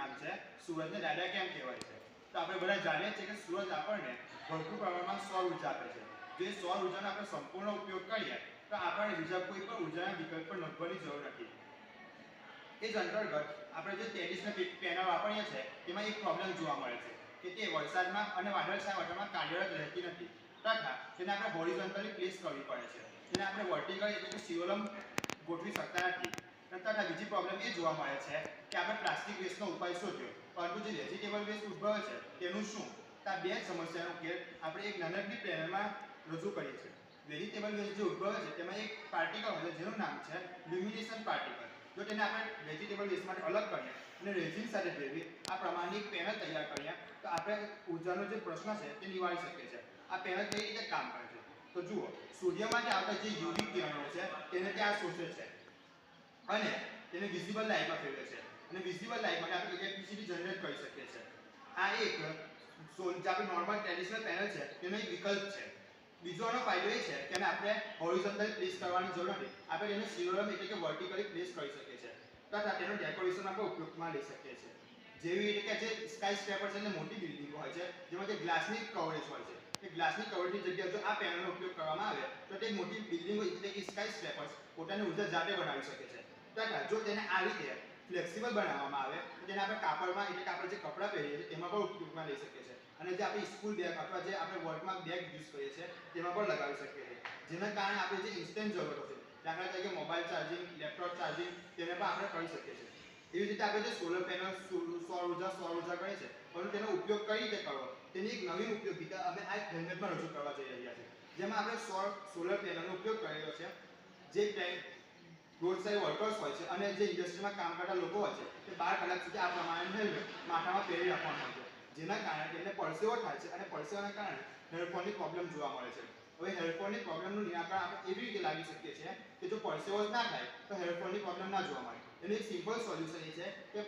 નામ છે? સૂરજને દાદા કેમ કહેવાય છે? તો આપણે બધા જાણીએ છીએ કે સૂરજ આપણને ભરપૂર પ્રમાણમાં સૌર ઊર્જા આપે છે. જો એ સૌર ઉર્જાનો આપણે સંપૂર્ણ ઉપયોગ કરીએ, તો આપણને બીજા કોઈ પણ ઉર્જાના વિકલ્પ પર નભવાની જરૂર નથી. એ જ અંતર્ગત આપણે જે તેલીસના પેનલ વાપરીએ છીએ તેમાં એક પ્રોબ્લેમ જોવા મળે છે કે તે વરસાદમાં અને વાદળછાયા વાતાવરણમાં કાર્યરત રહેતી નથી. તથા તેને આપણે હોરિઝોન્ટલી પ્લેસ કરવી પડે છે. તેને આપણે વર્ટિકલ એટલે કે સિયોલમ ગોઠવી શકતા નથી. તથા બીજી પ્રોબ્લેમ એ જોવા મળે છે કે આપણે પ્લાસ્ટિક વેસ્ટનો ઉપાય શોધ્યો પરંતુ જે વેજીટેબલ વેસ્ટ ઉદ્ભવે છે, તેનું શું? તો આ બે સમસ્યાનો ઉકેલ આપણે એક નાનકડી પેનલમાં રજૂ કરીએ છીએ. વેજીટેબલ વેસ્ટ જે ઉદ્ભવે છે, તેમાં એક પાર્ટિકલ હોય છે, જેનું નામ છે લ્યુમિનેશન પાર્ટિકલ જો તેને આપણે વેજીટેબલ વેસ્ટ માટે અલગ કરીએ અને રેઝિન સાથે ભેળવી આ પ્રમાણની એક પેનલ તૈયાર કરીએ, તો આપણે ઉર્જાનો જે પ્રશ્ન છે તે નિવારી શકીએ છીએ. આ પેનલ કઈ રીતે કામ કરે છે? તો જુઓ સૂર્યમાંથી આવતા જે યુવી કિરણો છે, તેને ત્યાં શોષે છે. અને તેને વિઝિબલ લાઇટમાં ફેરવે છે. અને વિઝિબલ લાઇટ આપણે ઇલેક્ટ્રિસિટી જનરેટ કરી શકીએ છીએ. આ એક સોલ જે આપણે નોર્મલ ટ્રેડિશનલ પેનલ છે, તેનો એક વિકલ્પ છે. બીજો આનો ફાયદો એ છે કે એને આપણે હોરિઝોન્ટલી પ્લેસ કરવાની જરૂર નથી. આપણે તેને સિલોરમ એટલે કે વર્ટિકલી પ્લેસ કરી શકીએ છીએ. તથા તેનો ડેકોરેશન આપણે ઉપયોગમાં લઈ શકીએ છીએ. જેવી રીતે કે જે સ્કાય સ્ક્રેપર છે એટલે મોટી બિલ્ડિંગો હોય છે, જેમાં જે ગ્લાસની કવરેજ હોય છે. એ ગ્લાસની કવરેજની જગ્યાએ જો આ પેનલનો ઉપયોગ કરવામાં આવે, તો તે મોટી બિલ્ડિંગો એટલે કે સ્કાય સ્ક્રેપર્સ પોતાની ઊર્જા જાતે બનાવી શકે છે. તથા જો તેને આ રીતે ફ્લેક્સિબલ બનાવવામાં આવે, તો તેને આપણે કાપડમાં, એટલે કે આપણે જે કપડાં પહેરીએ છીએ, તેમાં પણ ઉપયોગમાં લઈ શકીએ છીએ. અને જે આપણી સ્કૂલ બેગ અથવા જે આપણે વર્કમાં બેગ યુઝ કરીએ છીએ, તેમાં પણ લગાવી શકીએ છીએ. જેના કારણે આપણે જે ઇન્સ્ટન્ટ જરૂરતો છે, દાખલા તરીકે મોબાઈલ ચાર્જિંગ લેપટોપ ચાર્જિંગ તેને પણ આપણે કરી શકીએ છીએ. એવી રીતે આપણે જે સોલર પેનલ સૌર ઊર્જા સૌર ઊર્જા કરીએ છે પરંતુ તેનો ઉપયોગ કઈ રીતે કરવો? તેની એક નવી ઉપયોગિતા અમે આ હેલ્મેટમાં રજૂ કરવા જઈ રહ્યા છીએ. જેમાં આપણે સૌર સોલર પેનલનો ઉપયોગ કરેલો છે. જે રોડ સાઈડ વર્કર્સ હોય છે અને જે ઇન્ડસ્ટ્રીમાં કામ કરતા લોકો હોય છે, તે બાર કલાક સુધી આ પ્રમાણે હેલ્મેટ માથામાં પહેરી રાખવાનું હોય છે. જેના કારણે તેમને પરસેવો થાય છે અને પરસેવાના કારણે હેડફોનની પ્રોબ્લેમ જોવા મળે છે. હવે હેડફોનની પ્રોબ્લેમનું નિરાકરણ આપણે એવી રીતે લાવી શકીએ છીએ કે જો પરસેવો જ ના થાય, તો હેડફોનની પ્રોબ્લેમ ના જોવા મળે. એનું એક સિમ્પલ સોલ્યુશન એ છે કે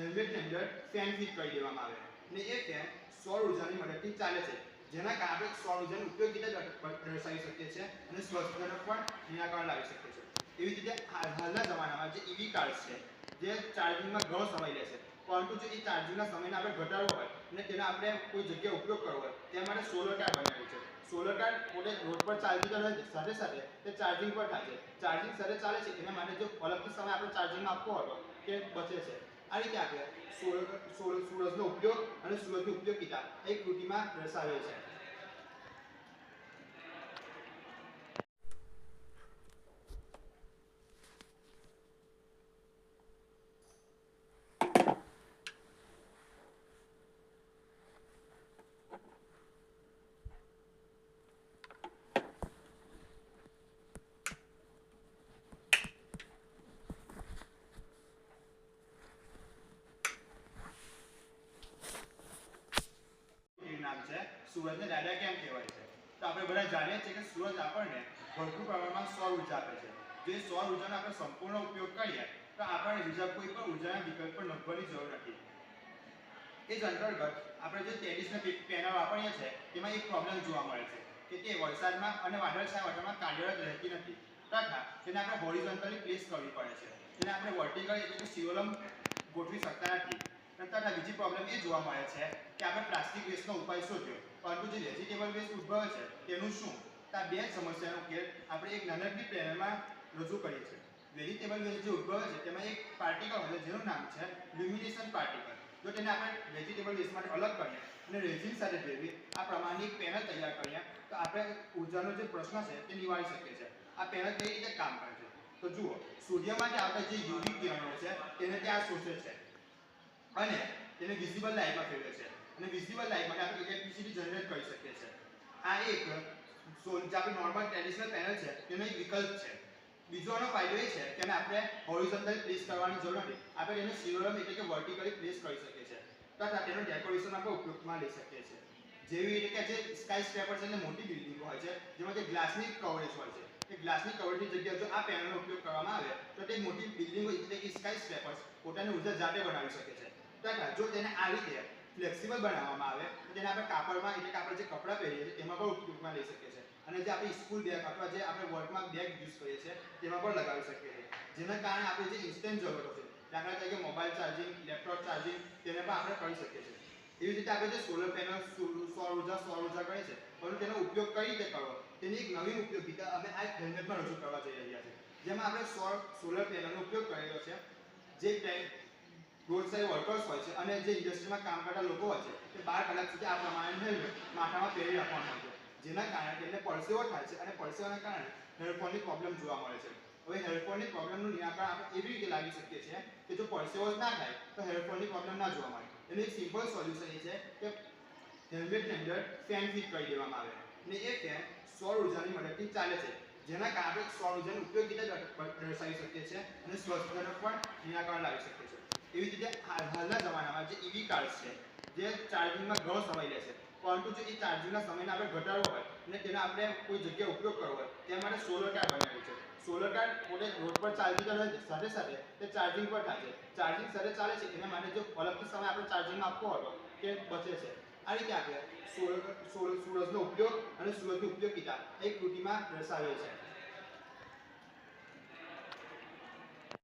હેલ્મેટની અંદર ફેન ફિટ કરી દેવામાં આવે. અને એ ફેન સૌર ઉર્જાની મદદથી ચાલે છે. જેના કારણે સૌર ઉર્જાનો ઉપયોગ દર- દર્શાવી શકીએ છીએ અને સ્વસ્થ પણ નિરાકરણ લાવી શકીએ છીએ. એવી રીતે હાલ- હાલના જમાનામાં જે ઈવી કાર્ડ છે, જે ચાર્જિંગમાં ઘણો સમય લે છે. પરંતુ જો એ ચાર્જિંગના સમયને આપણે ઘટાડવો હોય અને તેનો આપણે કોઈ જગ્યાએ ઉપયોગ કરવો હોય તે માટે સોલર કાર્ડ બનાવ્યું છે. સોલર કાર્ડ પોતે રોડ પર રહે છે. સાથે સાથે તે ચાર્જિંગ પર થાય છે. ચાર્જિંગ સાથે ચાલે છે. એના માટે જો અલગથી સમય આપણે ચાર્જિંગમાં આપવો હતો તે બચે છે. આ રીતે આપણે સોલર સૂરજનો ઉપયોગ અને સૂરજનો ઉપયોગ કીધા એક કૃતિમાં દર્શાવે છે એ નામ છે સૂરજને દાદા કેમ કહેવાય છે? તો આપણે બધા જાણીએ છીએ કે સૂરજ આપણને ભરપૂર પ્રમાણમાં સૌર ઊર્જા આપે છે. જે સૌર ઉર્જાનો આપણે સંપૂર્ણ ઉપયોગ કરીએ, તો આપણને બીજા કોઈ પણ ઉર્જાના વિકલ્પ પર નભવાની જરૂર નથી. એ જ અંતર્ગત આપણે જે તેલીસના પેનલ વાપરીએ છીએ, તેમાં એક પ્રોબ્લેમ જોવા મળે છે, કે તે વરસાદમાં અને વાદળછાયા વાતાવરણમાં કાર્યરત રહેતી નથી, તથા તેને આપણે હોરિઝોન્ટલી પ્લેસ કરવી પડે છે. તેને આપણે વર્ટિકલ એટલે કે સિયોલમ ગોઠવી શકતા નથી. તથા બીજી પ્રોબ્લેમ એ જોવા મળે છે કે આપણે પ્લાસ્ટિક વેસ્ટનો ઉપાય શોધ્યો પરંતુ જે વેજીટેબલ વેસ્ટ ઉદ્ભવે છે, તેનું શું? તો આ બે સમસ્યાનો ઉકેલ આપણે એક નાનકડી પેનલમાં રજૂ કરીએ છીએ. વેજીટેબલ વેસ્ટ જે ઉદ્ભવે છે, તેમાં એક પાર્ટિકલ હોય જેનું નામ છે લ્યુમિનેશન પાર્ટિકલ જો તેને આપણે વેજીટેબલ વેસ્ટ માટે અલગ કરીએ અને રેઝિન સાથે ભેળવી આ પ્રમાણની એક પેનલ તૈયાર કરીએ, તો આપણે ઉર્જાનો જે પ્રશ્ન છે તે નિવારી શકીએ છીએ. આ પેનલ કઈ રીતે કામ કરે છે? તો જુઓ સૂર્યમાંથી આવતા જે યુવી કિરણો છે, તેને ત્યાં શોષે છે. અને તેને વિઝિબલ લાઇટમાં ફેરવે છે. અને વિઝિબલ લાઇટ માટે આપણે ઇલેક્ટ્રિસિટી જનરેટ કરી શકીએ છીએ. આ એક સોલ જે આપણે નોર્મલ ટ્રેડિશનલ પેનલ છે, તેનો એક વિકલ્પ છે. બીજો આનો ફાયદો એ છે કે આપણે હોરિઝોન્ટલ પ્લેસ કરવાની જરૂર નથી. આપણે તેને સિરોલમ એટલે કે વર્ટિકલી પ્લેસ કરી શકીએ છીએ. તથા તેનો ડેકોરેશન આપણે ઉપયોગમાં લઈ શકીએ છીએ. જેવી રીતે કે જે સ્કાય સ્ક્રેપર છે મોટી બિલ્ડિંગો હોય છે, જેમાં જે ગ્લાસની કવરેજ હોય છે. એ ગ્લાસની કવરેજની જગ્યાએ જો આ પેનલનો ઉપયોગ કરવામાં આવે, તો તે મોટી બિલ્ડિંગો એટલે કે સ્કાય સ્ક્રેપર્સ પોતાની ઊર્જા જાતે બનાવી શકે છે. તથા જો તેને આ રીતે ફ્લેક્સિબલ બનાવવામાં આવે, તો તેને આપણે કાપડમાં, એટલે કે આપણે જે કપડાં પહેરીએ છીએ, તેમાં પણ ઉપયોગમાં લઈ શકીએ છીએ. અને જે આપણી સ્કૂલ બેગ અથવા જે આપણે વર્કમાં બેગ યુઝ કરીએ છીએ, તેમાં પણ લગાવી શકીએ છીએ. જેના કારણે આપણે જે ઇન્સ્ટન્ટ જરૂર છે દાખલા તરીકે મોબાઈલ ચાર્જિંગ લેપટોપ ચાર્જિંગ તેને પણ આપણે કરી શકીએ છીએ. એવી રીતે આપણે જે સોલર પેનલ સૌર ઊર્જા સૌર ઊર્જા કહે છે પરંતુ તેનો ઉપયોગ કઈ રીતે કરવો? તેની એક નવી ઉપયોગિતા અમે આ હેલ્મેટમાં રજૂ કરવા જઈ રહ્યા છીએ. જેમાં આપણે સોલર પેનલનો ઉપયોગ કરેલો છે. જે રોડસાઇડ વર્કર્સ હોય છે અને જે ઇન્ડસ્ટ્રીમાં કામ કરતા લોકો હોય છે, તે બાર કલાક સુધી આ પ્રમાણે હેલ્મેટ માથામાં પહેરી રાખવાનું હોય છે. જેના કારણે તેમને પરસેવો થાય છે અને પરસેવાના કારણે હેરફોનની પ્રોબ્લેમ જોવા મળે છે. હવે હેરફોનની પ્રોબ્લેમનું નિરાકરણ આપણે એવી રીતે લાવી શકીએ છીએ કે જો પરસેવો જ ના થાય, તો હેરફોનની પ્રોબ્લેમ ના જોવા મળે. એનું એક સિમ્પલ સોલ્યુશન એ છે કે હેલ્મેટની અંદર ફેન ફિટ કરી દેવામાં આવે. અને એ ફેન સૌર ઉર્જાની મદદથી ચાલે છે. જેના કારણે સૌર ઉર્જાનો ઉપયોગ રીતે દર્શાવી શકીએ છીએ અને સ્વસ્થ પણ નિરાકરણ લાવી શકીએ છીએ. એવી જ રીતે હાલ- હાલના જમાનામાં જે ઈવી કાર્સ છે, જે ચાર્જિંગમાં ઘણો સમય લે છે. પરંતુ જો એ ચાર્જિંગના સમયને આપણે ઘટાડવો હોય અને તેનો આપણે કોઈ જગ્યાએ ઉપયોગ કરવો હોય, તે માટે સોલર કાર બનાવ્યું છે. સોલર કાર પોતે રોડ પર તો રહે છે. સાથે સાથે તે ચાર્જિંગ પર થાય છે. ચાર્જિંગ સાથે ચાલે છે, એના માટે જો અલગથી સમય આપણે ચાર્જિંગમાં આપવો હતો તે બચે છે. આ રીતે આપણે સોલર સોલર સૂરજનો ઉપયોગ અને સૂરજની ઉપયોગિતા એક કૃતિમાં દર્શાવ્યો છે.